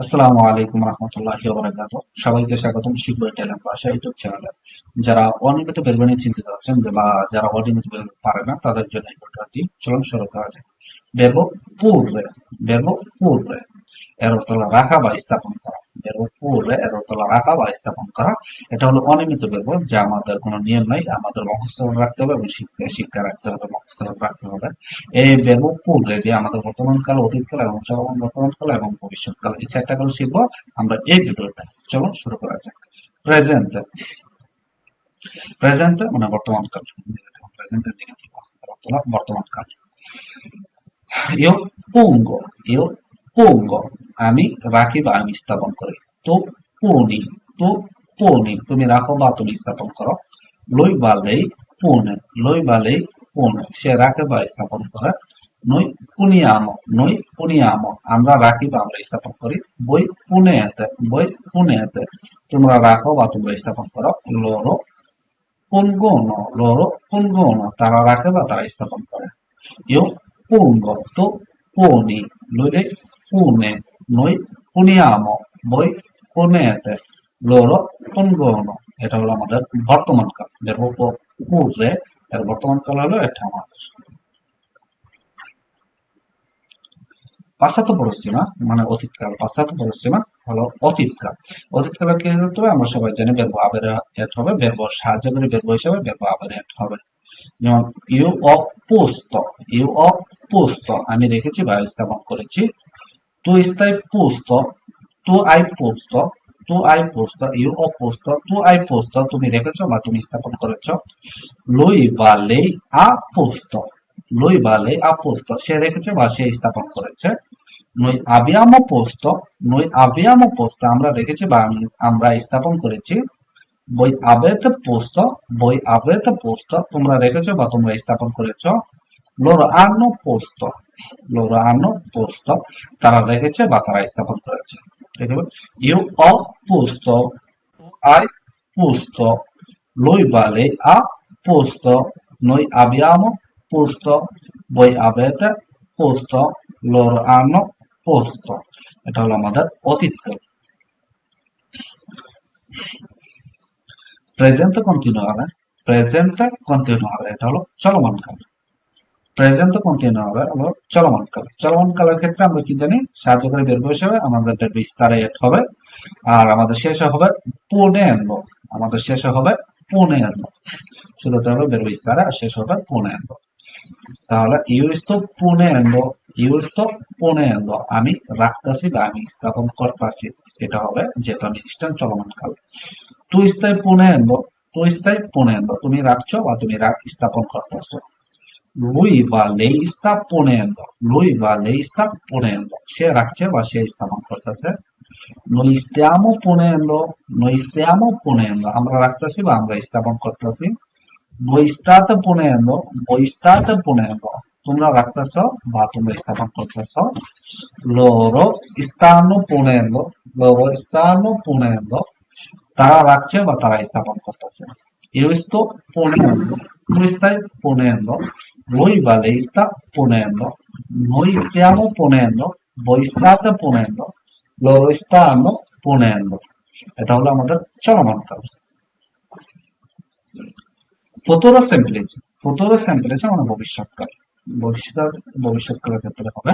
আসসালামু আলাইকুম রহমতুল্লাহি ওবারাকাতু সবাইকে স্বাগতম শিখব ট্যালেন্ট ভাষা ইউটিউব চ্যানেলে। যারা অনিয়মিত বেরবে নিয়ে চিন্তিত আছেন বা যারা অনিয়মিত বেরবে পারে না, তাদের জন্য এই ঘটনাটি চলুন শুরু করা যাক। বেরব পূর্বে বেরব পূর্বে। এর তলা রাখা বা স্থাপন করা। বেরব পূর্বে এরতলা রাখা বা স্থাপন করা, এটা হলো অনিয়মিত বেরব যা আমাদের কোনো নিয়ম নাই। আমাদের মুখস্থ রাখতে হবে এবং শিক্ষা শিক্ষা রাখতে হবে মুখস্থ রাখতে হবে। এই বেরব পূর্বে দিয়ে আমাদের বর্তমান কাল অতীত কাল এবং চলমান বর্তমান কাল এবং ভবিষ্যৎ কাল এই চারটা কাল শিখব। আমরা এই ভিডিওটা, চলুন শুরু করা যাক। প্রেজেন্ট প্রেজেন্ট মানে বর্তমান কাল। প্রেজেন্টের দিকে দিব বর্তমান কাল। ইউ পুঙ্গ ইউ পুঙ্গ আমি রাখি বা আমি স্থাপন করি তো পুনি তো পুনি তুমি রাখো বা তুমি স্থাপন করো লই বালেই পুনে লই বালেই পুনে সে রাখে বা স্থাপন করে নই পুনিয়ামো নই পুনিয়ামো আমরা রাখি বা আমরা স্থাপন করি বই পুনেতে বই পুনেতে তোমরা রাখো বা তোমরা স্থাপন করো লোরো pungono loro pungono তারা রাখে বা তারা স্থাপন করে io pungo, tu poni lui pune noi puniamo, voi ponete loro pungono. এটা হলো আমাদের বর্তমান কাল verbo পূর্বে এর বর্তমান কাল হলো এটা আমাদের পাশ্চাত্য পরিসীমা মানে অতীতকাল পাশ্চাত্য পরিসীমা হলো অতীতকাল অতীতকালের কি হতে হবে আমরা সবাই জানি বেরবো আবের এড হবে বেরবো সাহায্যকারী বেরবো হিসাবে বেরবো আবের এড হবে যেমন ইউ অপুস্ত ইউ অপুস্ত আমি রেখেছি বা স্থাপন করেছি তু স্থায়ী পুস্ত তু আই পুস্ত তু আই পুস্ত ইউ অপুস্ত তু আই পুস্ত তুমি রেখেছো বা তুমি স্থাপন করেছ লুই বা লেই আ পুস্ত lui vale ha posto সে রেখেছে বা সে স্থাপন করেছে noi abbiamo posto noi abbiamo posto আমরা রেখেছি বা আমি আমরা স্থাপন করেছি voi avete posto voi avete posto তোমরা রেখেছো বা তোমরা স্থাপন করেছ loro hanno posto loro hanno posto তারা রেখেছে বা তারা স্থাপন করেছে আছে io ho posto tu hai posto lui vale ha posto noi abbiamo posto voi avete posto loro hanno posto এটা হলো আমাদের অতীতকাল প্রেজেন্ট কন্টিনিউয়ারে প্রেজেন্ট কন্টিনিউয়ারে এটা হলো চলমান কাল প্রেজেন্ট কন্টিনিউয়ারে হলো চলমান কাল। চলমান কালের ক্ষেত্রে আমরা কি জানি সাহায্যকারী বের হিসেবে আমাদের বিস্তারে এড হবে, আর আমাদের শেষে হবে পুনে এন্ড আমাদের শেষে হবে পুনে এন্ড শুরুতে হবে বের বিস্তারে, আর শেষ হবে পুনে এন্ড তাহলে io sto ponendo io sto ponendo আমি রাখতেছি বা আমি স্থাপন করতেছি, এটা হবে যেহেতু আমি চলমান কাল। তুই স্থায়ী ponendo তুই স্থায়ী ponendo তুমি রাখছো বা তুমি স্থাপন করতেছো। lui বা lei sta ponendo lui বা lei sta ponendo সে রাখছে বা সে স্থাপন করতেছে noi stiamo ponendo noi stiamo ponendo আমরা রাখতেছি বা আমরা স্থাপন করতেছি voi state ponendo voi state ponendo তোমরা রাখতেছ বা তোমরা স্থাপন করতেছ loro stanno ponendo loro stanno ponendo তারা রাখছে বা তারা স্থাপন করতেছে io sto ponendo tu stai ponendo Voi বা lei sta ponendo, noi stiamo ponendo, voi state ponendo, loro stanno ponendo. এটা হলো আমাদের চলমান কাল ফুতুরো সেম্পলিজ ফুতুরো সেম্পলিজ মানে ভবিষ্যৎকাল ভবিষ্যৎ ভবিষ্যৎকালের ক্ষেত্রে হবে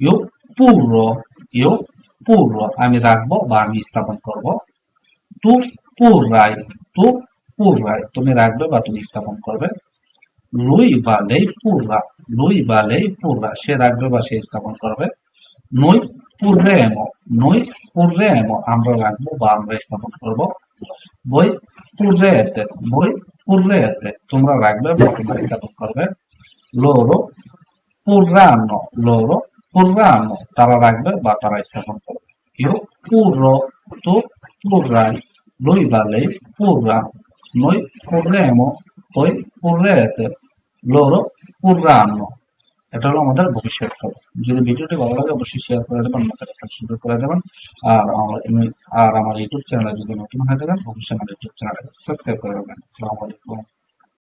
ইউ পূর্ব ইউ পূর্ব আমি রাখব বা আমি স্থাপন করব তু পুরাই তু পুরাই তুমি রাখবে বা তুমি স্থাপন করবে লুই বালেই পুরা লুই বালেই পুরা সে রাখবে বা সে স্থাপন করবে। নই পুরেমো নই পুরেমো আমরা রাখব বা আমরা স্থাপন করব। বই পুরেতে বই পুররেতে তোমরা রাখবে বা তোমরা স্থাপন করবে। লোরো পুরানো লোরো পুরানো তারা রাখবে বা তারা স্থাপন করবে। ইউ পুরো তো পুরাই lui vale purra noi purremo poi purrete loro urranno এটা হলো আমাদের ভবিষ্যৎ ভবিষ্যৎকাল যদি ভিডিওটি ভালো লাগে, অবশ্যই শেয়ার করে দেবেন সুযোগ করে দেবেন। আর আমার আর আমার ইউটিউব চ্যানেলে যদি নতুন হয়ে থাকেন, অবশ্যই আমার ইউটিউব চ্যানেলে সাবস্ক্রাইব করে দেবেন আসসালামু আলাইকুম।